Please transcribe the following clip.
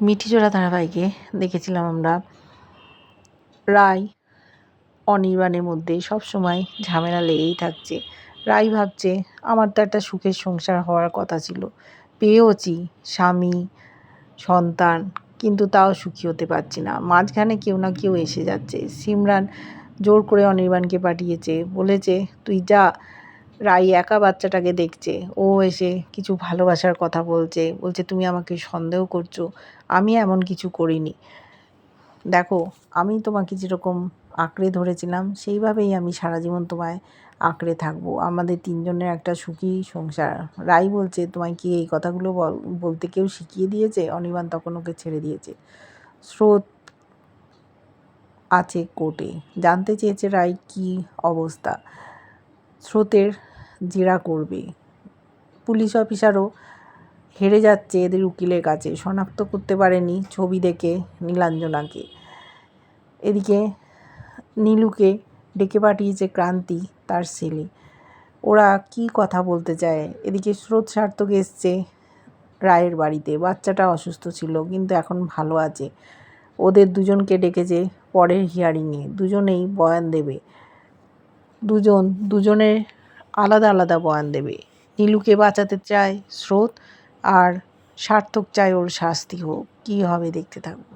মিঠিজোড়া ধারাবাহিকে দেখেছিলাম আমরা। রায়, অনির্বাণের মধ্যে সব সময় ঝামেলা লেগেই থাকছে। রায় ভাবছে, আমার তো একটা সুখের সংসার হওয়ার কথা ছিল। পেয়েওছি স্বামী, সন্তান, কিন্তু তাও সুখী হতে পারছি না। মাঝখানে কেউ না কেউ এসে যাচ্ছে। সিমরান জোর করে অনির্বাণকে পাঠিয়েছে, বলেছে, তুই যা রাই একা বাচ্চাটাকে দেখছে। ও এসে কিছু ভালোবাসার কথা বলছে। বলছে, তুমি আমাকে সন্দেহ করছ। আমি এমন কিছু করিনি। দেখো, আমি তোমাকে যেরকম আঁকড়ে ধরেছিলাম, সেইভাবেই আমি সারা জীবন তোমায় আঁকড়ে থাকব। আমাদের তিনজনের একটা সুখী সংসার। রাই বলছে, তোমায় কি এই কথাগুলো বল, বলতে কেউ শিখিয়ে দিয়েছে? অনির্বাণ তখন ওকে ছেড়ে দিয়েছে। স্রোত আছে কোর্টে। জানতে চেয়েছে রাই কি অবস্থা। স্রোতের জেরা করবে। পুলিশ অফিসারও হেরে যাচ্ছে এদের উকিলের কাছে। শনাক্ত করতে পারেনি ছবি দেখে নীলাঞ্জনাকে। এদিকে নীলুকে ডেকে পাঠিয়েছে ক্রান্তি, তার ছেলে। ওরা কি কথা বলতে চায়? এদিকে স্রোত সার্থক এসছে রায়ের বাড়িতে। বাচ্চাটা অসুস্থ ছিল, কিন্তু এখন ভালো আছে। ওদের দুজনকে ডেকেছে পরের হিয়ারিংয়ে দুজনেই বয়ান দেবে। দুজন, দুজনের আলাদা আলাদা বয়ান দেবে। নীলুকে বাঁচাতে চায় স্রোত, আর সার্থক চায় ওর শাস্তি হোক। কী হবে দেখতে থাকব